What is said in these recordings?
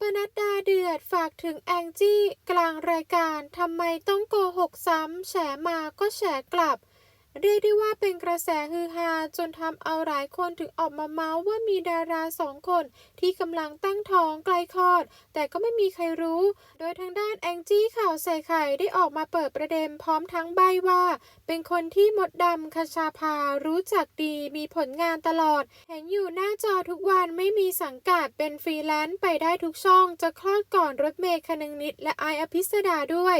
ปนัดดาเดือดฝากถึงแองจี้กลางรายการทำไมต้องโกหกซ้ำแฉมาก็แฉกลับ เรียกได้ว่าเป็นกระแสฮือฮาจนทำเอาหลายคนถึงออกมาเมาส์ว่ามีดาราสองคน ที่กำลังตั้งท้องใกล้คลอด แต่ก็ไม่มีใครรู้ โดยทางด้านแองจี้ข่าวใส่ไข่ได้ออกมาเปิดประเด็นพร้อมทั้งใบว่า เป็นคนที่มดดำคชาภารู้จักดีมีผลงานตลอด เห็นอยู่หน้าจอทุกวันไม่มีสังกัดเป็นฟรีแลนซ์ไปได้ทุกช่อง จะคลอดก่อนรถเมย์คนึงนิดและไออภิสดาด้วย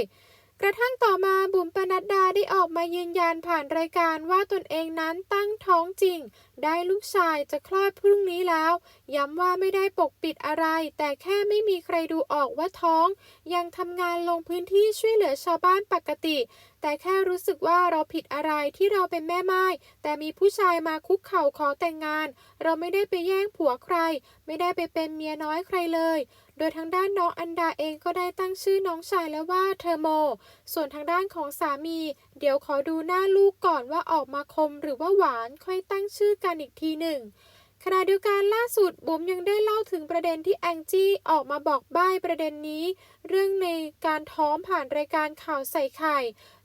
กระทั่งต่อมาบุ๋มปนัดดาได้อ อกมายืนยันผ่านรายการว่าตนเองนั้นตั้งท้องจริง ได้ลูกชายจะคลอดพรุ่งนี้แล้ว ย้ำว่าไม่ได้ปกปิดอะไร แต่แค่ไม่มีใครดูออกว่าท้อง ยังทำงานลงพื้นที่ช่วยเหลือชาวบ้านปกติ แต่แค่รู้สึกว่าเราผิดอะไรที่เราเป็นแม่ไม้แต่มีผู้ชายมาคุกเข่าขอแต่งงาน เราไม่ได้ไปแย่งผัวใคร ไม่ได้ไปเป็นเมียน้อยใครเลยโดยทางด้านน้องอันดาเองก็ได้ตั้งชื่อน้องชายแล้วว่าเทอร์โม ส่วนทางด้านของสามี เดี๋ยวขอดูหน้าลูกก่อนว่าออกมาคมหรือว่าหวานค่อยตั้งชื่อกันอีกทีหนึ่ง ขณะเดียวกันล่าสุดบุ๋มยังได้เล่าถึงประเด็นที่แองจี้ออกมาบอกใบ้ประเด็นนี้ เรื่องในการท้องผ่านรายการข่าวใส่ไข่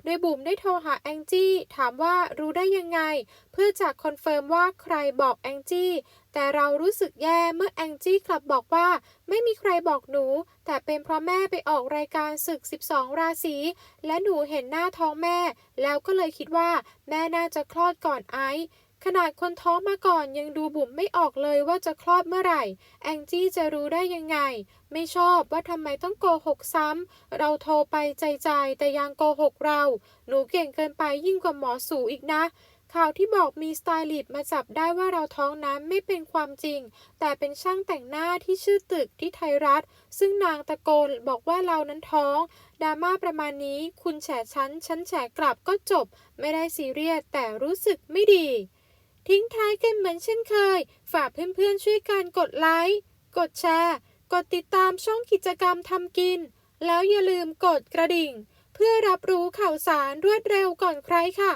โดยบุ๋มได้โทรหาแองจี้ถามว่ารู้ได้ยังไง เพื่อจะคอนเฟิร์มว่าใครบอกแองจี้แต่เรารู้สึกแย่เมื่อแองจี้กลับบอกว่า ไม่มีใครบอกหนู แต่เป็นเพราะแม่ไปออกรายการศึก 12 ราศีและหนูเห็นหน้าท้องแม่ แล้วก็เลยคิดว่า แม่น่าจะคลอดก่อนไอซ์ ขนาดคนท้องมาก่อนยังดูบุ๋มไม่ออกเลยว่าจะคลอดเมื่อไหร่ แองจี้จะรู้ได้ยังไง ไม่ชอบว่าทำไมต้องโกหกซ้ำ เราโทรไปใจใจแต่ยังโกหกเรา หนูเก่งเกินไปยิ่งกว่าหมอสูอีกนะข่าวที่บอกมีสไตลิสต์มาจับได้ว่าเราท้องนั้นไม่เป็นความจริง แต่เป็นช่างแต่งหน้าที่ชื่อตึกที่ไทยรัฐ ซึ่งนางตะโกนบอกว่าเรานั้นท้องดราม่าประมาณนี้ คุณแฉฉันฉันแฉกลับก็จบ ไม่ได้ซีเรียสแต่รู้สึกไม่ดี ทิ้งท้ายกันเหมือนเช่นเคย ฝากเพื่อนๆช่วยกันกดไลค์ กดแชร์ กดติดตามช่องกิจกรรมทำกิน แล้วอย่าลืมกดกระดิ่ง เพื่อรับรู้ข่าวสารรวดเร็วก่อนใครค่ะ